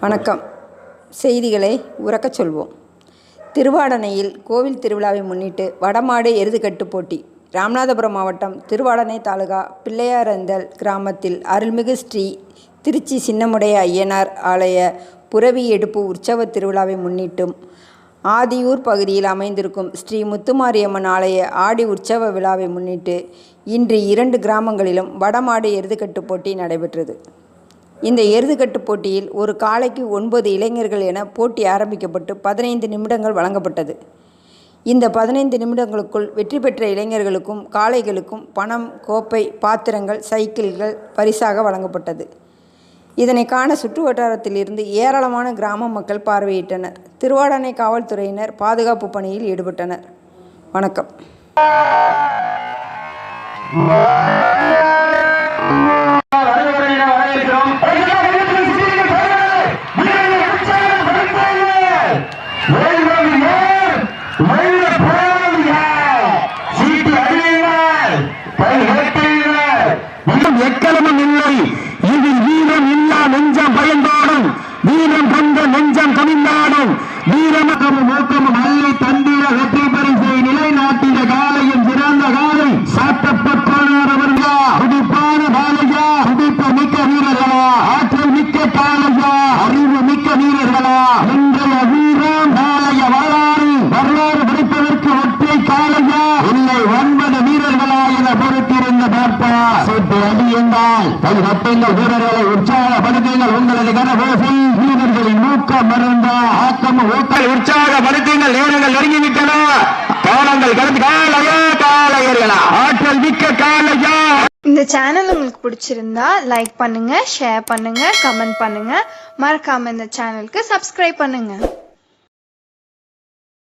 வணக்கம். செய்திகளை உறக்கச் சொல்வோம். திருவாடனையில் கோவில் திருவிழாவை முன்னிட்டு வடமாடு எருதுகட்டு போட்டி. ராமநாதபுரம் மாவட்டம் திருவாடனை தாலுகா பிள்ளையாரந்தல் கிராமத்தில் அருள்மிகு ஸ்ரீ திருச்சி சின்னமுடைய ஐயனார் ஆலய புரவி எடுப்பு உற்சவ திருவிழாவை முன்னிட்டும் ஆதியூர் பகுதியில் அமைந்திருக்கும் ஸ்ரீ முத்துமாரியம்மன் ஆலய ஆடி உற்சவ விழாவை முன்னிட்டு இன்று இரண்டு கிராமங்களிலும் வடமாடு எருதுகட்டு போட்டி நடைபெற்றது. இந்த எருதுகட்டு போட்டியில் ஒரு காலைக்கு ஒன்பது இளைஞர்கள் என போட்டி ஆரம்பிக்கப்பட்டு பதினைந்து நிமிடங்கள் வழங்கப்பட்டது. இந்த பதினைந்து நிமிடங்களுக்குள் வெற்றி பெற்ற இளைஞர்களுக்கும் காளைகளுக்கும் பணம் கோப்பை பாத்திரங்கள் சைக்கிள்கள் பரிசாக வழங்கப்பட்டது. இதனை காண சுற்று வட்டாரத்திலிருந்து ஏராளமான கிராம மக்கள் பார்வையிட்டனர். திருவாடானை காவல்துறையினர் பாதுகாப்பு பணியில் ஈடுபட்டனர். வணக்கம். எக்கலமும் இல்லை. இதில் வீரம் இல்லா நெஞ்சம் பயந்தாடும் வீரம் கொண்ட நெஞ்சம் கமிழ்ந்தாடும் வீரமும் நோக்கமும் அல்லை தந்திர வெற்றி பரிசை நிலைநாட்டிட காலையும் சிறந்த காலை சாத்தப்பட்டானார் அவர்களா துடிப்பான பாலையா துடிப்பு மிக்க வீரர்களா ஆற்றல் மிக்க காலையா அறிவு மிக்க வீரர்களா இன்றைய வீரம் நாளைய வரலாறு வரலாறு படிப்பதற்கு ஒற்றை காலையா இல்லை ஒன்பது வீரர்களா என பொறுத்திருந்த பார்ப்பா அடியுங்கள் கை கட்டுங்கள் வீரர்களை உற்சாகப்படுத்துங்கள் உங்களது கரகோசை வீரர்களின் ஊக்கம் மறந்த ஆக்கம் ஊக்கல் உற்சாகப்படுத்துங்கள் நேரங்கள் நெருங்கி விட்டன காலங்கள் கடந்து காலையா காலையர்களா ஆற்றல் மிக்க காலையா. இந்த சேனல் உங்களுக்கு பிடிச்சிருந்தா லைக் பண்ணுங்க ஷேர் பண்ணுங்க கமெண்ட் பண்ணுங்க. மறக்காம இந்த சேனலுக்கு சப்ஸ்கிரைப் பண்ணுங்க.